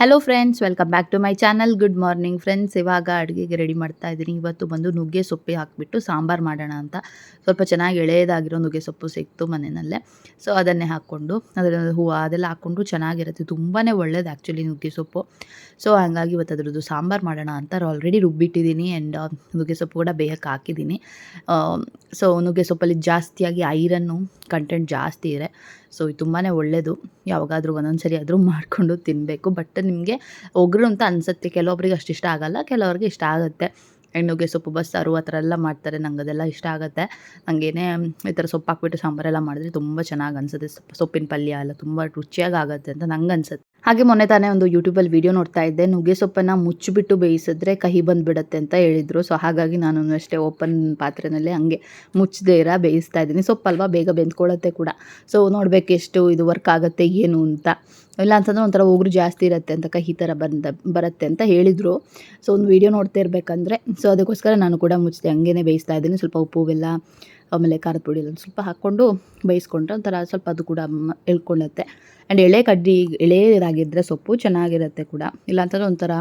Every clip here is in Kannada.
Hello friends welcome back to my channel good morning friends ಇವಾಗ ಅಡುಗೆಗೆ ರೆಡಿ ಮಾಡ್ತಾ ಇದ್ದೀನಿ. ಇವತ್ತು ಬಂದು ನುಗ್ಗೆ ಸೊಪ್ಪು ಹಾಕಿಬಿಟ್ಟು ಸಾಂಬಾರು ಮಾಡೋಣ ಅಂತ. ಸ್ವಲ್ಪ ಚೆನ್ನಾಗಿ ಎಳೆಯದಾಗಿರೋ ನುಗ್ಗೆ ಸೊಪ್ಪು ಸಿಕ್ತು ಮನೆಯಲ್ಲೇ. ಸೊ ಅದನ್ನೇ ಹಾಕ್ಕೊಂಡು, ಅದರ ಹೂವು ಅದೆಲ್ಲ ಹಾಕ್ಕೊಂಡು ಚೆನ್ನಾಗಿರುತ್ತೆ. ತುಂಬಾ ಒಳ್ಳೇದು ಆ್ಯಕ್ಚುಲಿ ನುಗ್ಗೆ ಸೊಪ್ಪು. ಸೊ ಹಾಗಾಗಿ ಇವತ್ತು ಅದರದ್ದು ಸಾಂಬಾರು ಮಾಡೋಣ ಅಂತ ಆಲ್ರೆಡಿ ರುಬ್ಬಿಟ್ಟಿದ್ದೀನಿ ಆ್ಯಂಡ್ ನುಗ್ಗೆ ಸೊಪ್ಪು ಕೂಡ ಬೇಯಕ್ಕೆ ಹಾಕಿದ್ದೀನಿ. ಸೊ ನುಗ್ಗೆ ಸೊಪ್ಪಲ್ಲಿ ಜಾಸ್ತಿಯಾಗಿ ಐರನ್ನು ಕಂಟೆಂಟ್ ಜಾಸ್ತಿ ಇದೆ ಸೊ ಇದು ತುಂಬಾ ಒಳ್ಳೆಯದು ಯಾವಾಗಾದರೂ ಒಂದೊಂದು ಸರಿ ಆದರೂ ಮಾಡಿಕೊಂಡು ತಿನ್ನಬೇಕು ಬಟ್ ನಿಮಗೆ ಒಗ್ರು ಅಂತ ಅನಿಸುತ್ತೆ. ಕೆಲವೊಬ್ರಿಗೆ ಅಷ್ಟು ಇಷ್ಟ ಆಗಲ್ಲ, ಕೆಲವ್ರಿಗೆ ಇಷ್ಟ ಆಗುತ್ತೆ. ಹೆಣ್ಣುಗೆ ಸೊಪ್ಪು ಬಸ್ಸಾರು ಆ ಥರ ಎಲ್ಲ ಮಾಡ್ತಾರೆ. ನಂಗೆ ಅದೆಲ್ಲ ಇಷ್ಟ ಆಗುತ್ತೆ. ನನಗೇನೇ ಈ ಥರ ಸೊಪ್ಪು ಹಾಕ್ಬಿಟ್ಟು ಸಾಂಬಾರೆಲ್ಲ ಮಾಡಿದ್ರೆ ತುಂಬ ಚೆನ್ನಾಗಿ ಅನಿಸುತ್ತೆ. ಸೊಪ್ಪಿನ ಪಲ್ಯ ಎಲ್ಲ ತುಂಬ ರುಚಿಯಾಗಿ ಆಗುತ್ತೆ ಅಂತ ನಂಗೆ ಅನ್ಸುತ್ತೆ. ಹಾಗೆ ಮೊನ್ನೆ ತಾನೇ ಒಂದು ಯೂಟ್ಯೂಬಲ್ಲಿ ವಿಡಿಯೋ ನೋಡ್ತಾ ಇದ್ದೆ. ನುಗ್ಗೆ ಸೊಪ್ಪನ್ನು ಮುಚ್ಚಿಬಿಟ್ಟು ಬೇಯಿಸಿದ್ರೆ ಕಹಿ ಬಂದುಬಿಡತ್ತೆ ಅಂತ ಹೇಳಿದರು. ಸೊ, ಹಾಗಾಗಿ ನಾನು ಅಷ್ಟೇ ಓಪನ್ ಪಾತ್ರೆಯಲ್ಲಿ ಹಂಗೆ ಮುಚ್ಚದೇ ಇರ ಬೇಯಿಸ್ತಾ ಇದ್ದೀನಿ. ಸೊಪ್ಪಲ್ವಾ? ಬೇಗ ಬೆಂದ್ಕೊಳ್ಳುತ್ತೆ ಕೂಡ. ಸೊ ನೋಡಬೇಕೆಷ್ಟು ಇದು ವರ್ಕ್ ಆಗುತ್ತೆ, ಏನು ಅಂತ. ಇಲ್ಲ ಅಂತಂದ್ರೆ ಒಂಥರ ಉಗುರು ಜಾಸ್ತಿ ಇರುತ್ತೆ ಅಂತ ಕಹಿ ಥರ ಬಂದ, ಬರುತ್ತೆ ಅಂತ ಹೇಳಿದರು. ಸೊ, ಒಂದು ವೀಡಿಯೋ ನೋಡ್ತಾ ಇರಬೇಕಂದ್ರೆ, ಸೊ, ಅದಕ್ಕೋಸ್ಕರ ನಾನು ಕೂಡ ಮುಚ್ಚಿದೆ. ಹಂಗೇ ಬೇಯಿಸ್ತಾ ಇದ್ದೀನಿ. ಸ್ವಲ್ಪ ಉಪ್ಪು ಬೆಲ್ಲ ಆಮೇಲೆ ಖಾರದ ಪುಡಿ ಎಲ್ಲ ಸ್ವಲ್ಪ ಹಾಕ್ಕೊಂಡು ಬೇಯಿಸ್ಕೊಂಡ್ರೆ ಒಂಥರ ಸ್ವಲ್ಪ ಅದು ಕೂಡ ಎಳ್ಕೊಳ್ಳುತ್ತೆ ಆ್ಯಂಡ್ ಎಳೆ ಕಡ್ಡಿ ಎಳೆಯದಾಗಿದ್ದರೆ ಸೊಪ್ಪು ಚೆನ್ನಾಗಿರುತ್ತೆ ಕೂಡ. ಇಲ್ಲಾಂತಂದ್ರೆ ಒಂಥರ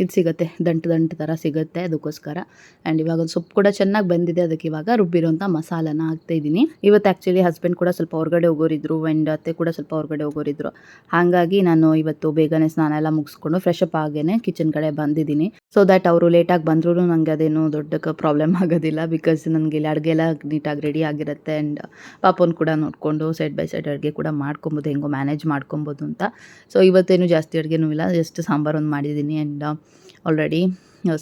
ಇದು ಸಿಗುತ್ತೆ, ದಂಟು ದಂಟು ಥರ ಸಿಗುತ್ತೆ ಅದಕ್ಕೋಸ್ಕರ. ಆ್ಯಂಡ್ ಇವಾಗ ಒಂದು ಸೊಪ್ಪು ಕೂಡ ಚೆನ್ನಾಗಿ ಬಂದಿದೆ ಅದಕ್ಕೆ ಇವಾಗ ರುಬ್ಬಿರೋಂಥ ಮಸಾಲನ ಹಾಕ್ತಾಯಿದ್ದೀನಿ ಇವತ್ತು ಆ್ಯಕ್ಚುಲಿ ಹಸ್ಬೆಂಡ್ ಕೂಡ ಸ್ವಲ್ಪ ಹೊರಗಡೆ ಹೋಗೋರಿದ್ರು ಆ್ಯಂಡ್ ಅತ್ತೆ ಕೂಡ ಸ್ವಲ್ಪ ಹೊರಗಡೆ ಹೋಗೋರಿದ್ರು. ಹಾಗಾಗಿ ನಾನು ಇವತ್ತು ಬೇಗನೆ ಸ್ನಾನ ಎಲ್ಲ ಮುಗಿಸ್ಕೊಂಡು ಫ್ರೆಶ್ ಅಪ್ ಆಗೇನೆ ಕಿಚನ್ ಕಡೆ ಬಂದಿದ್ದೀನಿ. ಸೊ ದ್ಯಾಟ್ ಅವರು ಲೇಟಾಗಿ ಬಂದರೂ ನನಗೆ ಅದೇನು ದೊಡ್ಡ ಪ್ರಾಬ್ಲಮ್ ಆಗೋದಿಲ್ಲ. ಬಿಕಾಸ್ ನನಗೆ ಇಲ್ಲಿ ಅಡುಗೆ ಎಲ್ಲ ನೀಟಾಗಿ ರೆಡಿ ಆಗಿರುತ್ತೆ ಆ್ಯಂಡ್ ಪಾಪನ ಕೂಡ ನೋಡಿಕೊಂಡು ಸೈಡ್ ಬೈ ಸೈಡ್ ಅಡುಗೆ ಕೂಡ ಮಾಡ್ಕೊಬೋದು, ಹೆಂಗೋ ಮ್ಯಾನೇಜ್ ಮಾಡ್ಕೊಬೋದು ಅಂತ. ಸೊ ಇವತ್ತೇನು ಜಾಸ್ತಿ ಅಡುಗೆನೂ ಇಲ್ಲ. ಜಸ್ಟ್ ಸಾಂಬಾರು ಒಂದು ಮಾಡಿದ್ದೀನಿ ಆ್ಯಂಡ್ ಆಲ್ರೆಡಿ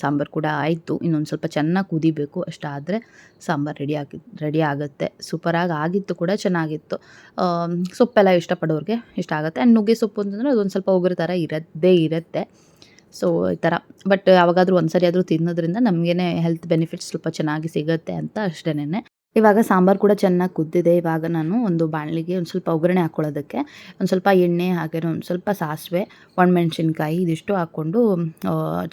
ಸಾಂಬಾರು ಕೂಡ ಆಯಿತು. ಇನ್ನೊಂದು ಸ್ವಲ್ಪ ಚೆನ್ನಾಗಿ ಕುದಿಬೇಕು ಅಷ್ಟಾದರೆ ಸಾಂಬಾರು ರೆಡಿ ಆಗಿ ರೆಡಿ ಆಗುತ್ತೆ. ಸೂಪರಾಗಿ ಆಗಿತ್ತು ಕೂಡ ಚೆನ್ನಾಗಿತ್ತು. ಸೊಪ್ಪೆಲ್ಲ ಇಷ್ಟಪಡೋರಿಗೆ ಇಷ್ಟ ಆಗುತ್ತೆ. ಆ್ಯಂಡ್ ನುಗ್ಗೆ ಸೊಪ್ಪು ಅಂತಂದರೆ ಅದೊಂದು ಸ್ವಲ್ಪ ಒಗ್ಗರ ಥರ ಇರದ್ದೇ ಇರುತ್ತೆ. ಸೊ ಈ ಥರ ಬಟ್ ಯಾವಾಗಾದರೂ ಒಂದು ಸರಿ ಆದರೂ ತಿನ್ನೋದ್ರಿಂದ ನಮಗೇನೆ ಹೆಲ್ತ್ ಬೆನಿಫಿಟ್ಸ್ ಸ್ವಲ್ಪ ಚೆನ್ನಾಗಿ ಸಿಗುತ್ತೆ ಅಂತ ಅಷ್ಟೇನೆ ಇವಾಗ ಸಾಂಬಾರು ಕೂಡ ಚೆನ್ನಾಗಿ ಕುದ್ದಿದೆ. ಇವಾಗ ನಾನು ಒಂದು ಬಾಣಲಿಗೆ ಒಂದು ಸ್ವಲ್ಪ ಒಗ್ಗರಣೆ ಹಾಕ್ಕೊಳ್ಳೋದಕ್ಕೆ ಒಂದು ಸ್ವಲ್ಪ ಎಣ್ಣೆ ಹಾಗೆ ಒಂದು ಸ್ವಲ್ಪ ಸಾಸಿವೆ, ಒಣಮೆಣ್ಸಿನ್ಕಾಯಿ ಇದಿಷ್ಟು ಹಾಕ್ಕೊಂಡು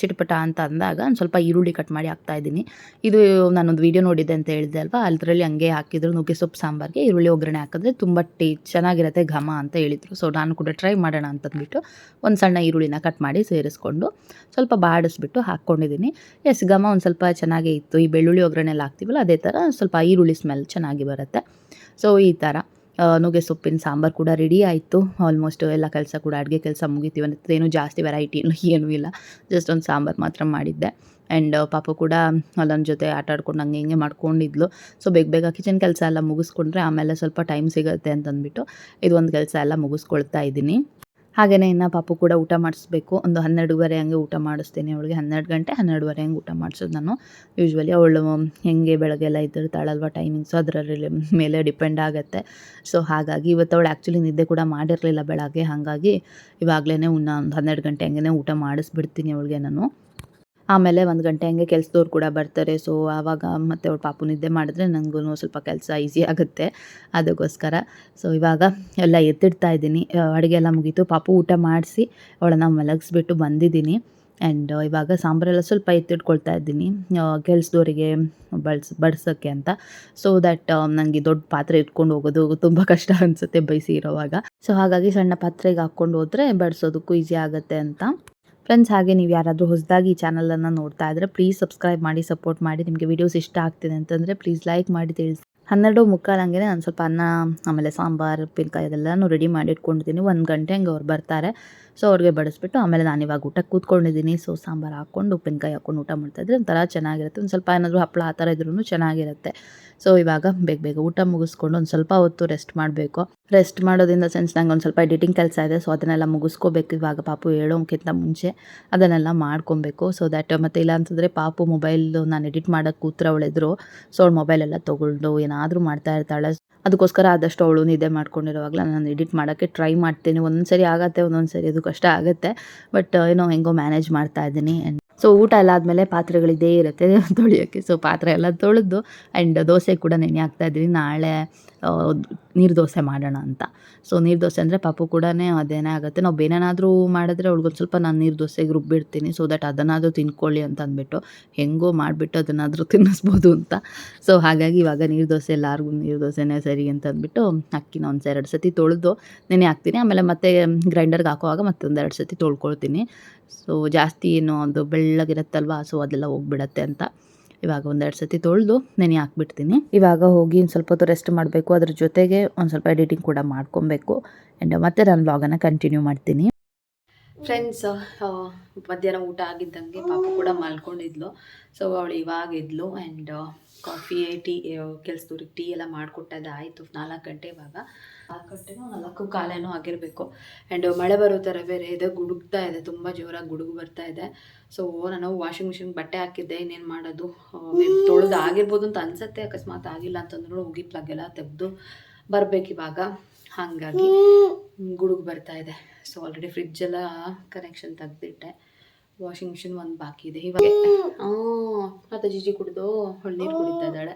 ಚಿಟಪಟ ಅಂತ ಅಂದಾಗ ಒಂದು ಸ್ವಲ್ಪ ಈರುಳ್ಳಿ ಕಟ್ ಮಾಡಿ ಹಾಕ್ತಾ ಇದ್ದೀನಿ. ಇದು ನಾನೊಂದು ವೀಡಿಯೋ ನೋಡಿದ್ದೆ ಅಂತ ಹೇಳಿದೆ ಅಲ್ವಾ? ಅದರಲ್ಲಿ ಹಂಗೆ ಹಾಕಿದ್ರು ನುಗ್ಗೆ ಸೊಪ್ಪು ಸಾಂಬಾರಿಗೆ, ಈರುಳ್ಳಿ ಒಗ್ಗರಣೆ ಹಾಕಿದ್ರೆ ತುಂಬ ಟೇ, ಚೆನ್ನಾಗಿರುತ್ತೆ ಘಮ ಅಂತ ಹೇಳಿದರು. ಸೊ ನಾನು ಕೂಡ ಟ್ರೈ ಮಾಡೋಣ ಅಂತಂದ್ಬಿಟ್ಟು ಒಂದು ಸಣ್ಣ ಈರುಳ್ಳಿನ ಕಟ್ ಮಾಡಿ ಸೇರಿಸ್ಕೊಂಡು ಸ್ವಲ್ಪ ಬಾಡಿಸ್ಬಿಟ್ಟು ಹಾಕ್ಕೊಂಡಿದ್ದೀನಿ. ಎಸ್ ಘಮ ಒಂದು ಸ್ವಲ್ಪ ಚೆನ್ನಾಗೇ ಇತ್ತು. ಈ ಬೆಳ್ಳುಳ್ಳಿ ಒಗ್ಗರಣೆ ಎಲ್ಲ ಹಾಕ್ತೀವಲ್ಲ, ಅದೇ ಥರ ಸ್ವಲ್ಪ ಈರುಳ್ಳಿ ಸ್ಮೆಲ್ ಚೆನ್ನಾಗಿ ಬರುತ್ತೆ. ಸೊ ಈ ಥರ ನುಗ್ಗೆ ಸೊಪ್ಪಿನ ಸಾಂಬಾರು ಕೂಡ ರೆಡಿ ಆಯಿತು. ಆಲ್ಮೋಸ್ಟ್ ಎಲ್ಲ ಕೆಲಸ ಕೂಡ, ಅಡುಗೆ ಕೆಲಸ ಮುಗಿತೀವಿ ಏನು ಜಾಸ್ತಿ ವೆರೈಟಿ ಏನೂ ಇಲ್ಲ. ಜಸ್ಟ್ ಒಂದು ಸಾಂಬಾರು ಮಾತ್ರ ಮಾಡಿದ್ದೆ. ಆ್ಯಂಡ್ ಪಾಪ ಕೂಡ ಅಲ್ಲೊಂದು ಜೊತೆ ಆಟ ಆಡ್ಕೊಂಡು ಹಂಗೆ ಹಿಂಗೆ ಮಾಡ್ಕೊಂಡಿದ್ಲು. ಸೊ ಬೇಗ ಬೇಗ ಕಿಚನ್ ಕೆಲಸ ಎಲ್ಲ ಮುಗಿಸ್ಕೊಂಡ್ರೆ ಆಮೇಲೆ ಸ್ವಲ್ಪ ಟೈಮ್ ಸಿಗುತ್ತೆ ಅಂತಂದ್ಬಿಟ್ಟು ಇದು ಒಂದು ಕೆಲಸ ಎಲ್ಲ ಮುಗಿಸ್ಕೊಳ್ತಾ ಇದ್ದೀನಿ. ಹಾಗೆಯೇ ಇನ್ನು ಪಾಪು ಕೂಡ ಊಟ ಮಾಡಿಸ್ಬೇಕು. ಒಂದು ಹನ್ನೆರಡುವರೆ ಹಂಗೆ ಊಟ ಮಾಡಿಸ್ತೀನಿ ಅವಳಿಗೆ. ಹನ್ನೆರಡು ಗಂಟೆ, ಹನ್ನೆರಡುವರೆ ಹಂಗೆ ಊಟ ಮಾಡಿಸೋದು ನಾನು. ಯೂಶ್ವಲಿ ಅವಳು ಹೆಂಗೆ ಬೆಳಗ್ಗೆ ಎಲ್ಲ ಇದ್ದಿರ್ತಾಳಲ್ವ ಟೈಮಿಂಗ್ಸು ಅದರಲ್ಲಿ ಮೇಲೆ ಡಿಪೆಂಡ್ ಆಗುತ್ತೆ. ಸೊ ಹಾಗಾಗಿ ಇವತ್ತು ಅವಳು ಆ್ಯಕ್ಚುಲಿ ನಿದ್ದೆ ಕೂಡ ಮಾಡಿರಲಿಲ್ಲ ಬೆಳಗ್ಗೆ. ಹಾಗಾಗಿ ಇವಾಗಲೇ ಒಂದು ಹನ್ನೆರಡು ಗಂಟೆ ಹಂಗೆ ಊಟ ಮಾಡಿಸ್ಬಿಡ್ತೀನಿ ಅವಳಿಗೆ ನಾನು. ಆಮೇಲೆ ಒಂದು ಗಂಟೆ ಹಂಗೆ ಕೆಲಸದವ್ರು ಕೂಡ ಬರ್ತಾರೆ. ಸೊ ಆವಾಗ ಮತ್ತೆ ಅವ್ರ ಪಾಪು ನಿದ್ದೆ ಮಾಡಿದ್ರೆ ನನಗೂ ಸ್ವಲ್ಪ ಕೆಲಸ ಈಸಿ ಆಗುತ್ತೆ ಅದಕ್ಕೋಸ್ಕರ. ಸೊ ಇವಾಗ ಎಲ್ಲ ಎತ್ತಿಡ್ತಾ ಇದ್ದೀನಿ. ಅಡುಗೆ ಎಲ್ಲ ಮುಗೀತು. ಪಾಪು ಊಟ ಮಾಡಿಸಿ ಅವಳನ್ನು ಮಲಗಿಸ್ಬಿಟ್ಟು ಬಂದಿದ್ದೀನಿ. ಆ್ಯಂಡ್ ಇವಾಗ ಸಾಂಬಾರೆಲ್ಲ ಸ್ವಲ್ಪ ಎತ್ತಿಟ್ಕೊಳ್ತಾ ಇದ್ದೀನಿ. ಕೆಲಸದವರಿಗೆ ಬಳಸ್ ಬಡ್ಸೋಕ್ಕೆ ಅಂತ. ಸೊ ದ್ಯಾಟ್ ನನಗೆ ದೊಡ್ಡ ಪಾತ್ರೆ ಇಟ್ಕೊಂಡು ಹೋಗೋದು ತುಂಬ ಕಷ್ಟ ಅನಿಸುತ್ತೆ ಬೈಸಿ ಇರೋವಾಗ. ಸೊ ಹಾಗಾಗಿ ಸಣ್ಣ ಪಾತ್ರೆಗೆ ಹಾಕ್ಕೊಂಡು ಹೋದರೆ ಬಡಿಸೋದಕ್ಕೂ ಈಸಿ ಆಗುತ್ತೆ ಅಂತ. ಫ್ರೆಂಡ್ಸ್ ಹಾಗೆ ನೀವು ಯಾರಾದರೂ ಹೊಸದಾಗಿ ಈ ಚಾನಲನ್ನು ನೋಡ್ತಾ ಇದ್ದರೆ ಪ್ಲೀಸ್ ಸಬ್ಸ್ಕ್ರೈಬ್ ಮಾಡಿ ಸಪೋರ್ಟ್ ಮಾಡಿ. ನಿಮಗೆ ವೀಡಿಯೋಸ್ ಇಷ್ಟ ಆಗ್ತಿದೆ ಅಂತಂದರೆ ಪ್ಲೀಸ್ ಲೈಕ್ ಮಾಡಿ, ತಿಳಿಸಿ. ಹನ್ನೆರಡು ಮುಕ್ಕಾಲು ಹಂಗೆ ನಾನು ಸ್ವಲ್ಪ ಅನ್ನ, ಆಮೇಲೆ ಸಾಂಬಾರು ಉಪ್ಪಿನಕಾಯಿ ಅದೆಲ್ಲನೂ ರೆಡಿ ಮಾಡಿ ಇಟ್ಕೊಂಡಿದ್ದೀನಿ. ಒಂದು ಗಂಟೆ ಹಂಗೆ ಅವ್ರು ಬರ್ತಾರೆ. ಸೊ ಅವ್ರಿಗೆ ಬಡಿಸ್ಬಿಟ್ಟು ಆಮೇಲೆ ನಾನು ಇವಾಗ ಊಟಕ್ಕೆ ಕೂತ್ಕೊಂಡಿದ್ದೀನಿ. ಸೊ ಸಾಂಬಾರು ಹಾಕ್ಕೊಂಡು, ಉಪ್ಪಿನಕಾಯಿ ಹಾಕ್ಕೊಂಡು ಊಟ ಮಾಡ್ತಾಯಿದ್ರೆ ಒಂಥರ ಚೆನ್ನಾಗಿರುತ್ತೆ. ಒಂದು ಸ್ವಲ್ಪ ಏನಾದರೂ ಹಪ್ಪಳ ಆ ಥರ ಇದ್ರೂ ಚೆನ್ನಾಗಿರುತ್ತೆ. ಸೊ ಇವಾಗ ಬೇಗ ಬೇಗ ಊಟ ಮುಗಿಸ್ಕೊಂಡು ಒಂದು ಸ್ವಲ್ಪ ಹೊತ್ತು ರೆಸ್ಟ್ ಮಾಡಬೇಕು. ರೆಸ್ಟ್ ಮಾಡೋದ್ರಿಂದ ಸೆನ್ಸ್ ನಂಗೆ ಒಂದು ಸ್ವಲ್ಪ ಎಡಿಟಿಂಗ್ ಕೆಲಸ ಇದೆ. ಸೊ ಅದನ್ನೆಲ್ಲ ಮುಗಿಸ್ಕೋಬೇಕು ಇವಾಗ ಪಾಪು ಹೇಳೋಕ್ಕಿಂತ ಮುಂಚೆ. ಅದನ್ನೆಲ್ಲ ಮಾಡ್ಕೊಬೇಕು. ಸೊ ದ್ಯಾಟ್ ಮತ್ತು ಇಲ್ಲ ಅಂತಂದರೆ ಪಾಪು ಮೊಬೈಲ್ ನಾನು ಎಡಿಟ್ ಮಾಡೋಕ್ಕೆ ಕೂತ್ರ ಅವಳಿದ್ರು. ಸೊ ಅವಳು ಮೊಬೈಲೆಲ್ಲ ತೊಗೊಂಡು ಏನಾದರೂ ಮಾಡ್ತಾ ಇರ್ತಾಳೆ. ಅದಕ್ಕೋಸ್ಕರ ಆದಷ್ಟು ಅವಳು ನಿದ್ದೆ ಮಾಡ್ಕೊಂಡಿರುವಾಗಲ ನಾನು ಎಡಿಟ್ ಮಾಡೋಕ್ಕೆ ಟ್ರೈ ಮಾಡ್ತೀನಿ. ಒಂದೊಂದು ಸರಿ ಆಗುತ್ತೆ ಒಂದೊಂದು ಸರಿ ಅದು ಕಷ್ಟ ಆಗುತ್ತೆ. ಬಟ್ ಏನೋ ಹೆಂಗೋ ಮ್ಯಾನೇಜ್ ಮಾಡ್ತಾ ಇದ್ದೀನಿ. ಸೊ ಊಟ ಎಲ್ಲ ಆದಮೇಲೆ ಪಾತ್ರೆಗಳಿದ್ದೇ ಇರುತ್ತೆ. ತೊಳೆಯೋಕ್ಕೆ. ಸೊ ಪಾತ್ರೆ ಎಲ್ಲ ತೊಳೆದು ಆ್ಯಂಡ್ ದೋಸೆ ಕೂಡ ನೆನೆ ಹಾಕ್ತಾ ಇದ್ದೀನಿ. ನಾಳೆ ನೀರು ದೋಸೆ ಮಾಡೋಣ ಅಂತ. ಸೊ ನೀರು ದೋಸೆ ಅಂದರೆ ಪಾಪು ಕೂಡ ಅದೇನೇ ಆಗುತ್ತೆ. ನಾವು ಬೇನೇನಾದರೂ ಮಾಡಿದ್ರೆ ಅವ್ಳಿಗೊಂದು ಸ್ವಲ್ಪ ನಾನು ನೀರು ದೋಸೆಗೆ ರುಬ್ಬಿಡ್ತೀನಿ ಸೊ ದಟ್ ಅದನ್ನಾದರೂ ತಿನ್ಕೊಳ್ಳಿ ಅಂತ ಅಂದ್ಬಿಟ್ಟು ಹೆಂಗೋ ಮಾಡಿಬಿಟ್ಟು ಅದನ್ನಾದರೂ ತಿನ್ನಿಸ್ಬೋದು ಅಂತ. ಸೊ ಹಾಗಾಗಿ ಇವಾಗ ನೀರು ದೋಸೆ ಎಲ್ಲರಿಗೂ ನೀರು ದೋಸೆನೇ ಸರಿ ಅಂತ ಅಂದ್ಬಿಟ್ಟು ಅಕ್ಕಿನ ಒಂದು ಎರಡು ಸತಿ ತೊಳೆದು ನೆನೆ ಹಾಕ್ತೀನಿ. ಆಮೇಲೆ ಮತ್ತೆ ಗ್ರೈಂಡರ್ಗೆ ಹಾಕುವಾಗ ಮತ್ತೊಂದು ಎರಡು ಸತಿ ತೊಳ್ಕೊಳ್ತೀನಿ. ಸೊ ಜಾಸ್ತಿ ಏನು ಅದು ಬೆಳ್ಳಗಿರುತ್ತಲ್ವ? ಸೊ ಅದೆಲ್ಲ ಹೋಗ್ಬಿಡತ್ತೆ ಅಂತ. ಇವಾಗ ಒಂದೆರಡು ಸತಿ ತೊಳೆದು ನೆನೆ ಹಾಕ್ಬಿಡ್ತೀನಿ. ಇವಾಗ ಹೋಗಿ ಒಂದು ಸ್ವಲ್ಪ ಹೊತ್ತು ರೆಸ್ಟ್ ಮಾಡಬೇಕು. ಅದ್ರ ಜೊತೆಗೆ ಒಂದು ಸ್ವಲ್ಪ ಎಡಿಟಿಂಗ್ ಕೂಡ ಮಾಡ್ಕೊಬೇಕು. ಆ್ಯಂಡ್ ಮತ್ತೆ ನಾನು ಬ್ಲಾಗನ್ನು ಕಂಟಿನ್ಯೂ ಮಾಡ್ತೀನಿ. ಫ್ರೆಂಡ್ಸ್ ಮಧ್ಯಾಹ್ನ ಊಟ ಆಗಿದ್ದಂಗೆ ಪಾಪ ಕೂಡ ಮಲ್ಕೊಂಡಿದ್ಲು. ಸೊ ಅವಳು ಇವಾಗಿದ್ಲು ಆ್ಯಂಡ್ ಕಾಫಿ, ಟೀ ಕೆಲ್ಸದವ್ರಿಗೆ ಟೀ ಎಲ್ಲ ಮಾಡಿಕೊಟ್ಟದ್ದು ಆಯಿತು ನಾಲ್ಕು ಗಂಟೆ ಇವಾಗ. ನಾಲ್ಕು ಗಂಟೆನೋ ನಾಲ್ಕು ಕಾಲೇನೋ ಆಗಿರಬೇಕು. ಆ್ಯಂಡ್ ಮಳೆ ಬರೋ ಥರ ಬೇರೆ ಇದೆ, ಗುಡುಗ್ತಾ ಇದೆ, ತುಂಬ ಜೋರಾಗಿ ಗುಡುಗು ಬರ್ತಾ ಇದೆ. ಸೊ ನಾನು ವಾಷಿಂಗ್ ಮಿಷಿನ್ ಬಟ್ಟೆ ಹಾಕಿದ್ದೆ, ಇನ್ನೇನು ಮಾಡೋದು? ತೊಳೆದು ಆಗಿರ್ಬೋದು ಅಂತ ಅನ್ಸುತ್ತೆ, ಅಕಸ್ಮಾತ್ ಆಗಿಲ್ಲ ಅಂತಂದ್ರೂ ಹೋಗಿ ಪ್ಲಗ್ ಎಲ್ಲ ತೆಗೆದು ಬರಬೇಕು ಇವಾಗ. ಹಾಗಾಗಿ ಗುಡುಗು ಬರ್ತಾ ಇದೆ. ಸೊ ಆಲ್ರೆಡಿ ಫ್ರಿಜ್ಜೆಲ್ಲ ಕನೆಕ್ಷನ್ ತೆಗ್ದಿಟ್ಟೆ. ವಾಷಿಂಗ್ ಮಿಷಿನ್ ಒಂದು ಬಾಕಿ ಇದೆ. ಇವಾಗ ಹ್ಞೂ ಮತ್ತೆ ಜಿಜಿ ಕುಡಿದು ಹೊಳ್ಳಿ ನೀರು ಕುಡಿತಾ ಇದ್ದಾಳೆ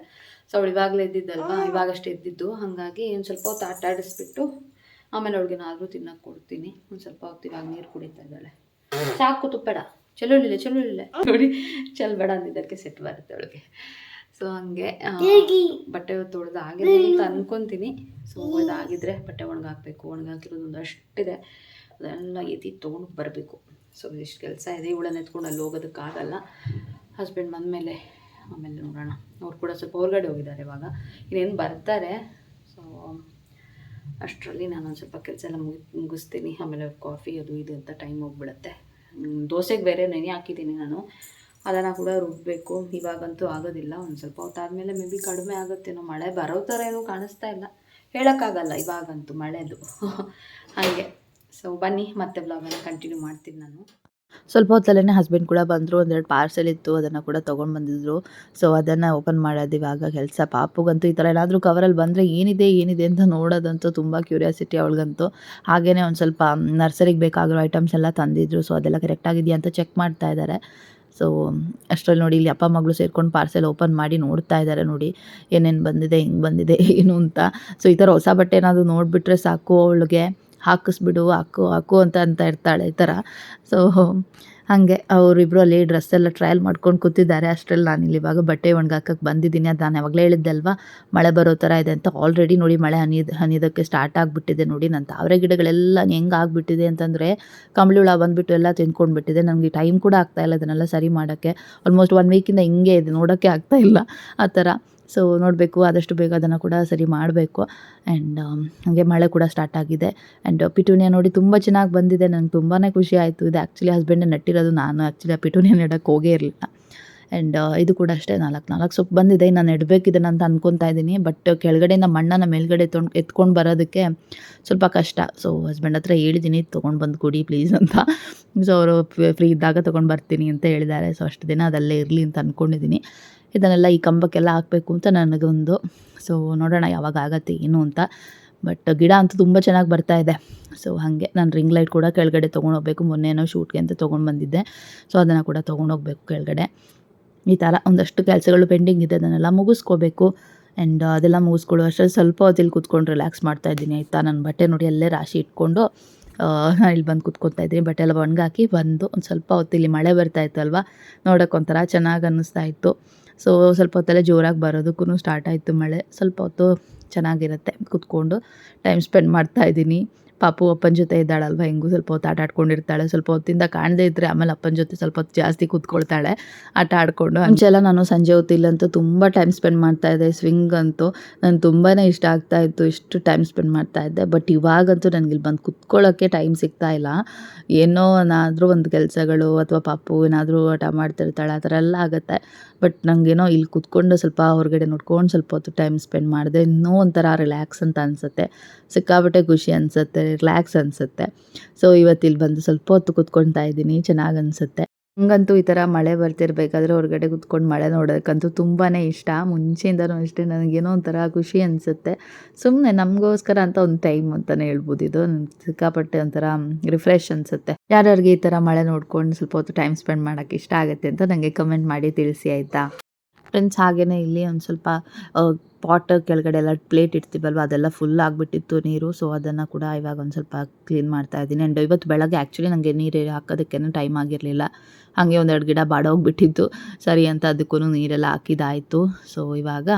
ಸೊ ಅವಳು ಇವಾಗಲೇ ಇದ್ದಿದ್ದಲ್ವಾ ಇವಾಗಷ್ಟೇ ಇದ್ದಿದ್ದು ಹಾಗಾಗಿ ಒಂದು ಸ್ವಲ್ಪ ಹೊತ್ತು ಆಟ ಆಡಿಸ್ಬಿಟ್ಟು ಆಮೇಲೆ ಅವಳಿಗೇನಾದರೂ ತಿನ್ನಕ್ಕೆ ಕೊಡ್ತೀನಿ. ಒಂದು ಸ್ವಲ್ಪ ಹೊತ್ತು ಇವಾಗ ನೀರು ಕುಡಿತಾ ಇದ್ದಾಳೆ. ಸಾಕು ತುಪ್ಪಡ. ಚಲೋ ಇಲ್ಲ ನೋಡಿ ಚಲ್ಬೇಡ ಅಂದಿದ್ದಕ್ಕೆ ಸೆಟ್ ಬರುತ್ತೆ ಅವಳಿಗೆ. ಸೊ ಹಂಗೆ ಬಟ್ಟೆ ತೊಳೆದು ಆಗಿದೆ ಅಂತ ಅನ್ಕೊಂತೀನಿ. ಸೊ ಇದಾಗಿದ್ರೆ ಬಟ್ಟೆ ಒಣಗಾಕಬೇಕು. ಒಣಗಾಕಿರೋದು ಒಂದಷ್ಟಿದೆ ಅದೆಲ್ಲ ಎತ್ತಿ ತೊಗೊಂಡು ಬರಬೇಕು. ಸೊ ಇಷ್ಟು ಕೆಲಸ ಇದೆ. ಇವಳನ್ನ ಎತ್ಕೊಂಡು ಅಲ್ಲಿ ಹೋಗೋದಕ್ಕಾಗಲ್ಲ ಹಸ್ಬೆಂಡ್ ಬಂದಮೇಲೆ ಆಮೇಲೆ ನೋಡೋಣ. ಅವ್ರು ಕೂಡ ಸ್ವಲ್ಪ ಹೊರಗಡೆ ಹೋಗಿದ್ದಾರೆ ಇವಾಗ. ಇನ್ನೇನು ಬರ್ತಾರೆ. ಸೊ ಅಷ್ಟರಲ್ಲಿ ನಾನು ಒಂದು ಸ್ವಲ್ಪ ಕೆಲಸ ಎಲ್ಲ ಮುಗಿ, ಮುಗಿಸ್ತೀನಿ. ಆಮೇಲೆ ಕಾಫಿ ಅದು ಇದು ಅಂತ ಟೈಮ್ ಹೋಗ್ಬಿಡುತ್ತೆ. ದೋಸೆಗೆ ಬೇರೆ ನೆನೆ ಹಾಕಿದ್ದೀನಿ ನಾನು. ಅದನ್ನು ಕೂಡ ರುಬ್ಬಬೇಕು ಇವಾಗಂತೂ ಆಗೋದಿಲ್ಲ. ಒಂದು ಸ್ವಲ್ಪ ಹೊತ್ತಾದಮೇಲೆ ಮೇ ಬಿ ಕಡಿಮೆ ಆಗುತ್ತೇನೋ. ಮಳೆ ಬರೋ ಥರ ಏನೂ ಕಾಣಿಸ್ತಾ ಇಲ್ಲ. ಹೇಳೋಕ್ಕಾಗಲ್ಲ ಇವಾಗಂತೂ ಮಳೆದು. ಹಾಗೆ. ಸೊ ಬನ್ನಿ, ಮತ್ತೆ ಬ್ಲಾಗನ್ನು ಕಂಟಿನ್ಯೂ ಮಾಡ್ತೀನಿ ನಾನು. ಸ್ವಲ್ಪ ಹೊತ್ತಲ್ಲೇ ಹಸ್ಬೆಂಡ್ ಕೂಡ ಬಂದರು, ಒಂದೆರಡು ಪಾರ್ಸೆಲ್ ಇತ್ತು, ಅದನ್ನು ಕೂಡ ತೊಗೊಂಡು ಬಂದಿದ್ರು. ಸೊ ಅದನ್ನು ಓಪನ್ ಮಾಡೋದು ಇವಾಗ ಕೆಲಸ. ಪಾಪುಗಂತೂ ಈ ಥರ ಏನಾದರೂ ಕವರಲ್ಲಿ ಬಂದರೆ ಏನಿದೆ ಏನಿದೆ ಅಂತ ನೋಡೋದಂತೂ ತುಂಬ ಕ್ಯೂರಿಯಾಸಿಟಿ ಅವಳಿಗಂತೂ. ಹಾಗೆಯೇ ಒಂದು ಸ್ವಲ್ಪ ನರ್ಸರಿಗೆ ಬೇಕಾಗಿರೋ ಐಟಮ್ಸ್ ಎಲ್ಲ ತಂದಿದ್ರು. ಸೊ ಅದೆಲ್ಲ ಕರೆಕ್ಟಾಗಿದೆಯಾ ಅಂತ ಚೆಕ್ ಮಾಡ್ತಾ ಇದ್ದಾರೆ ಸೊ ಅಷ್ಟರಲ್ಲಿ ನೋಡಿ, ಇಲ್ಲಿ ಅಪ್ಪ, ಮಗಳು ಸೇರ್ಕೊಂಡು ಪಾರ್ಸೆಲ್ ಓಪನ್ ಮಾಡಿ ನೋಡ್ತಾ ಇದ್ದಾರೆ ನೋಡಿ. ಏನೇನು ಬಂದಿದೆ, ಹಿಂಗೆ ಬಂದಿದೆ, ಏನು ಅಂತ. ಸೊ ಈ ಥರ ಹೊಸ ಬಟ್ಟೆ ಏನಾದರೂ ನೋಡಿಬಿಟ್ರೆ ಸಾಕು ಅವಳಿಗೆ. ಹಾಕಿಸ್ಬಿಡು, ಹಾಕು ಹಾಕು ಅಂತ ಅಂತ ಇರ್ತಾಳೆ ಈ ಥರ. ಸೊ ಹಾಗೆ ಅವರಿಬ್ಬರು ಅಲ್ಲಿ ಡ್ರೆಸ್ ಎಲ್ಲ ಟ್ರಯಲ್ ಮಾಡ್ಕೊಂಡು ಕೂತಿದ್ದಾರೆ. ಅಷ್ಟರಲ್ಲಿ ನಾನು ಇಲ್ಲಿ ಇವಾಗ ಬಟ್ಟೆ ಒಣಗಾಕಕ್ಕೆ ಬಂದಿದ್ದೀನಿ. ಅದು ನಾನು ಯಾವಾಗಲೇ ಹೇಳಿದ್ದಲ್ವಾ ಮಳೆ ಬರೋ ಥರ ಇದೆ ಅಂತ. ಆಲ್ರೆಡಿ ನೋಡಿ ಮಳೆ ಹನಿದ ಹನಿಯೋದಕ್ಕೆ ಸ್ಟಾರ್ಟ್ ಆಗಿಬಿಟ್ಟಿದೆ ನೋಡಿ. ನನ್ನ ತಾವರೆ ಗಿಡಗಳೆಲ್ಲ ಹೆಂಗೆ ಆಗಿಬಿಟ್ಟಿದೆ ಅಂತಂದರೆ ಕಂಬಳಿ ಹುಳ ಬಂದುಬಿಟ್ಟು ಎಲ್ಲ ತಿನ್ಕೊಂಡ್ಬಿಟ್ಟಿದೆ. ನನಗೆ ಟೈಮ್ ಕೂಡ ಆಗ್ತಾಯಿಲ್ಲ ಅದನ್ನೆಲ್ಲ ಸರಿ ಮಾಡೋಕ್ಕೆ. ಆಲ್ಮೋಸ್ಟ್ ಒನ್ ವೀಕಿಂದ ಹಿಂಗೆ ಇದೆ. ನೋಡೋಕ್ಕೆ ಆಗ್ತಾ ಇಲ್ಲ ಆ ಥರ. ಸೊ ನೋಡಬೇಕು, ಆದಷ್ಟು ಬೇಗ ಅದನ್ನು ಕೂಡ ಸರಿ ಮಾಡಬೇಕು. ಆ್ಯಂಡ್ ಹಾಗೆ ಮಳೆ ಕೂಡ ಸ್ಟಾರ್ಟ್ ಆಗಿದೆ. ಆ್ಯಂಡ್ ಪಿಟೂನಿಯಾ ನೋಡಿ ತುಂಬ ಚೆನ್ನಾಗಿ ಬಂದಿದೆ. ನನಗೆ ತುಂಬಾ ಖುಷಿ ಆಯಿತು. ಇದು ಆ್ಯಕ್ಚುಲಿ ಹಸ್ಬೆಂಡೇ ನೆಟ್ಟಿರೋದು. ನಾನು ಆ್ಯಕ್ಚುಲಿ ಆ ಪಿಟೂನಿಯಾ ನೆಡೋಕ್ಕೆ ಹೋಗೇ ಇರಲಿಲ್ಲ. ಆ್ಯಂಡ್ ಇದು ಕೂಡ ಅಷ್ಟೇ. ನಾಲ್ಕು ನಾಲ್ಕು ಸೊಪ್ಪು ಬಂದಿದೆ. ನಾನು ನೆಡಬೇಕಿದೆ ಅಂತ ಅನ್ಕೊತಾ ಇದ್ದೀನಿ ಬಟ್ ಕೆಳಗಡೆಯಿಂದ ಮಣ್ಣನ್ನು ಮೇಲ್ಗಡೆ ತೊಗೊಂಡು ಎತ್ಕೊಂಡು ಬರೋದಕ್ಕೆ ಸ್ವಲ್ಪ ಕಷ್ಟ. ಸೊ ಹಸ್ಬೆಂಡ್ ಹತ್ರ ಹೇಳಿದ್ದೀನಿ ತೊಗೊಂಡು ಬಂದು ಕೊಡಿ ಪ್ಲೀಸ್ ಅಂತ. ಸೊ ಅವರು ಫ್ರೀ ಇದ್ದಾಗ ತೊಗೊಂಡು ಬರ್ತೀನಿ ಅಂತ ಹೇಳಿದ್ದಾರೆ. ಸೊ ಅಷ್ಟು ದಿನ ಅದಲ್ಲೇ ಇರಲಿ ಅಂತ ಅಂದ್ಕೊಂಡಿದ್ದೀನಿ ಇದನ್ನೆಲ್ಲ ಈ ಕಂಬಕ್ಕೆಲ್ಲ ಹಾಕಬೇಕು ಅಂತ ನನಗೊಂದು. ಸೊ ನೋಡೋಣ ಯಾವಾಗ ಆಗತ್ತೆ, ಏನು ಅಂತ. ಬಟ್ ಗಿಡ ಅಂತೂ ತುಂಬ ಚೆನ್ನಾಗಿ ಬರ್ತಾ ಇದೆ. ಸೊ ಹಾಗೆ ನಾನು ರಿಂಗ್ ಲೈಟ್ ಕೂಡ ಕೆಳಗಡೆ ತೊಗೊಂಡೋಗ್ಬೇಕು. ಮೊನ್ನೆ ಏನೋ ಶೂಟ್ಗೆ ಅಂತ ತೊಗೊಂಡು ಬಂದಿದ್ದೆ. ಸೊ ಅದನ್ನು ಕೂಡ ತೊಗೊಂಡೋಗ್ಬೇಕು ಕೆಳಗಡೆ. ಈ ಥರ ಒಂದಷ್ಟು ಕೆಲಸಗಳು ಪೆಂಡಿಂಗ್ ಇದೆ. ಅದನ್ನೆಲ್ಲ ಮುಗಿಸ್ಕೋಬೇಕು. ಆ್ಯಂಡ್ ಅದೆಲ್ಲ ಮುಗಿಸ್ಕೊಳ್ಳೋ ಅಷ್ಟರಲ್ಲಿ ಸ್ವಲ್ಪ ಹೊತ್ತಿಲ್ಲಿ ಕೂತ್ಕೊಂಡು ರಿಲ್ಯಾಕ್ಸ್ ಮಾಡ್ತಾ ಇದ್ದೀನಿ, ಆಯಿತಾ? ನನ್ನ ಬಟ್ಟೆ ನೋಡಿ ಅಲ್ಲೇ ರಾಶಿ ಇಟ್ಕೊಂಡು ಇಲ್ಲಿ ಬಂದು ಕುತ್ಕೊತಾ ಇದ್ದೀನಿ. ಬಟ್ ಎಲ್ಲ ಒಣಗಾಕಿ ಬಂದು ಒಂದು ಸ್ವಲ್ಪ ಹೊತ್ತು ಇಲ್ಲಿ ಮಳೆ ಬರ್ತಾ ಇತ್ತು ಅಲ್ವಾ? ನೋಡೋಕೆ ಒಂಥರ ಚೆನ್ನಾಗಿ ಅನ್ನಿಸ್ತಾ ಇತ್ತು. ಸೊ ಸ್ವಲ್ಪ ಹೊತ್ತಲ್ಲೇ ಜೋರಾಗಿ ಬರೋದಕ್ಕೂ ಸ್ಟಾರ್ಟ್ ಆಯಿತು ಮಳೆ. ಸ್ವಲ್ಪ ಹೊತ್ತು ಚೆನ್ನಾಗಿರುತ್ತೆ ಕೂತ್ಕೊಂಡು ಟೈಮ್ ಸ್ಪೆಂಡ್ ಮಾಡ್ತಾ ಇದ್ದೀನಿ. ಪಾಪು ಅಪ್ಪನ ಜೊತೆ ಇದ್ದಾಳಲ್ವ? ಹೆಂಗೂ ಸ್ವಲ್ಪ ಹೊತ್ತು ಆಟ ಆಡ್ಕೊಂಡಿರ್ತಾಳೆ. ಸ್ವಲ್ಪ ಹೊತ್ತಿಂದ ಕಾಣದೇ ಇದ್ದರೆ ಆಮೇಲೆ ಅಪ್ಪನ ಜೊತೆ ಸ್ವಲ್ಪ ಹೊತ್ತು ಜಾಸ್ತಿ ಕೂತ್ಕೊಳ್ತಾಳೆ. ಆಟ ಆಡ್ಕೊಂಡು ಮುಂಚೆಲ್ಲ ನಾನು ಸಂಜೆ ಹೊತ್ತಿಲ್ಲಂತೂ ತುಂಬ ಟೈಮ್ ಸ್ಪೆಂಡ್ ಮಾಡ್ತಾ ಇದ್ದೆ. ಸ್ವಿಂಗ್ ಅಂತೂ ನಾನು ತುಂಬಾ ಇಷ್ಟ ಆಗ್ತಾ ಇತ್ತು. ಇಷ್ಟು ಟೈಮ್ ಸ್ಪೆಂಡ್ ಮಾಡ್ತಾ ಇದ್ದೆ. ಬಟ್ ಇವಾಗಂತೂ ನನಗೆ ಇಲ್ಲಿ ಬಂದು ಕುತ್ಕೊಳ್ಳೋಕ್ಕೆ ಟೈಮ್ ಸಿಗ್ತಾ ಇಲ್ಲ. ಏನೋ ಏನಾದರೂ ಒಂದು ಕೆಲಸಗಳು ಅಥವಾ ಪಾಪು ಏನಾದರೂ ಆಟ ಮಾಡ್ತಿರ್ತಾಳೆ, ಆ ಥರ ಎಲ್ಲ ಆಗುತ್ತೆ. ಬಟ್ ನನಗೇನೋ ಇಲ್ಲಿ ಕುತ್ಕೊಂಡು ಸ್ವಲ್ಪ ಹೊರಗಡೆ ನೋಡ್ಕೊಂಡು ಸ್ವಲ್ಪ ಹೊತ್ತು ಟೈಮ್ ಸ್ಪೆಂಡ್ ಮಾಡಿದೆ ಇನ್ನೂ ಒಂಥರ ರಿಲ್ಯಾಕ್ಸ್ ಅಂತ ಅನಿಸುತ್ತೆ. ಸಿಕ್ಕಾಪಟ್ಟೆ ಖುಷಿ ಅನಿಸುತ್ತೆ. ರಿಲ್ಯಾಕ್ಸ್ ಅನಿಸುತ್ತೆ. ಸೊ ಇವತ್ತಿಲ್ಲಿ ಬಂದು ಸ್ವಲ್ಪ ಹೊತ್ತು ಕುತ್ಕೊಳ್ತಾ ಇದ್ದೀನಿ, ಚೆನ್ನಾಗಿ ಅನಿಸುತ್ತೆ. ಹಂಗಂತೂ ಈ ಥರ ಮಳೆ ಬರ್ತಿರ್ಬೇಕಾದ್ರೆ ಹೊರಗಡೆ ಕುತ್ಕೊಂಡು ಮಳೆ ನೋಡೋಕ್ಕಂತೂ ತುಂಬಾ ಇಷ್ಟ. ಮುಂಚೆಯಿಂದನೂ ಅಷ್ಟೇ, ನನಗೇನೋ ಒಂಥರ ಖುಷಿ ಅನಿಸುತ್ತೆ. ಸುಮ್ಮನೆ ನಮಗೋಸ್ಕರ ಅಂತ ಒಂದು ಟೈಮ್ ಅಂತಲೇ ಹೇಳ್ಬೋದು. ಇದು ಸಿಕ್ಕಾಪಟ್ಟೆ ಒಂಥರ ರಿಫ್ರೆಶ್ ಅನಿಸುತ್ತೆ. ಯಾರ್ಯಾರಿಗೆ ಈ ಥರ ಮಳೆ ನೋಡ್ಕೊಂಡು ಸ್ವಲ್ಪ ಹೊತ್ತು ಟೈಮ್ ಸ್ಪೆಂಡ್ ಮಾಡೋಕ್ಕೆ ಇಷ್ಟ ಆಗುತ್ತೆ ಅಂತ ನನಗೆ ಕಮೆಂಟ್ ಮಾಡಿ ತಿಳಿಸಿ, ಆಯಿತಾ? ಫ್ರೆಂಡ್ಸ್ ಹಾಗೆಯೇ ಇಲ್ಲಿ ಒಂದು ಸ್ವಲ್ಪ ಪಾಟ್ ಕೆಳಗಡೆ ಎಲ್ಲ ಪ್ಲೇಟ್ ಇಡ್ತೀವಲ್ವ, ಅದೆಲ್ಲ ಫುಲ್ ಆಗಿಬಿಟ್ಟಿತ್ತು ನೀರು. ಸೊ ಅದನ್ನು ಕೂಡ ಇವಾಗ ಒಂದು ಸ್ವಲ್ಪ ಕ್ಲೀನ್ ಮಾಡ್ತಾ ಇದ್ದೀನಿ. ಆ್ಯಂಡ್ ಇವತ್ತು ಬೆಳಗ್ಗೆ ಆ್ಯಕ್ಚುಲಿ ನನಗೆ ನೀರು ಹಾಕೋದಕ್ಕೆ ಟೈಮ್ ಆಗಿರಲಿಲ್ಲ. ಹಾಗೆ ಒಂದೆರಡು ಗಿಡ ಬಾಡೋಗ್ಬಿಟ್ಟಿತ್ತು. ಸರಿ ಅಂತ ಅದಕ್ಕೂ ನೀರೆಲ್ಲ ಹಾಕಿದಾಯಿತು. ಸೊ ಇವಾಗ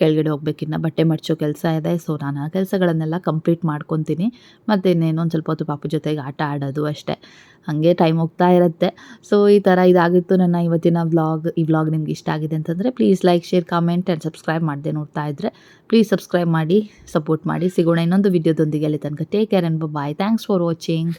ಕೆಳಗಡೆ ಹೋಗ್ಬೇಕಿನ್ನ ಬಟ್ಟೆ ಮಡಿಸೋ ಕೆಲಸ ಇದೆ. ಸೊ ನಾನು ಆ ಕೆಲಸಗಳನ್ನೆಲ್ಲ ಕಂಪ್ಲೀಟ್ ಮಾಡ್ಕೊತೀನಿ. ಮತ್ತು ಇನ್ನೇನು ಒಂದು ಸ್ವಲ್ಪ ಹೊತ್ತು ಪಾಪು ಜೊತೆಗೆ ಆಟ ಆಡೋದು ಅಷ್ಟೇ. ಹಾಗೆ ಟೈಮ್ ಹೋಗ್ತಾ ಇರುತ್ತೆ. ಸೊ ಈ ಥರ ಇದಾಗಿತ್ತು ನನ್ನ ಇವತ್ತಿನ ವ್ಲಾಗ್ ಈ ವ್ಲಾಗ್ ನಿಮ್ಗೆ ಇಷ್ಟ ಆಗಿದೆ ಅಂತಂದರೆ please like share comment and subscribe ಮಾಡದೆ ನೋಡ್ತಾ ಪ್ಲೀಸ್ ಸಬ್ಸ್ಕ್ರೈಬ್ ಮಾಡಿ ಸಪೋರ್ಟ್ ಮಾಡಿ. ಸಿಗೋಣ ಇನ್ನೊಂದು ವಿಡಿಯೋದೊಂದಿಗೆ ಅಲ್ಲಿ ತನಕ take care and bye thanks for watching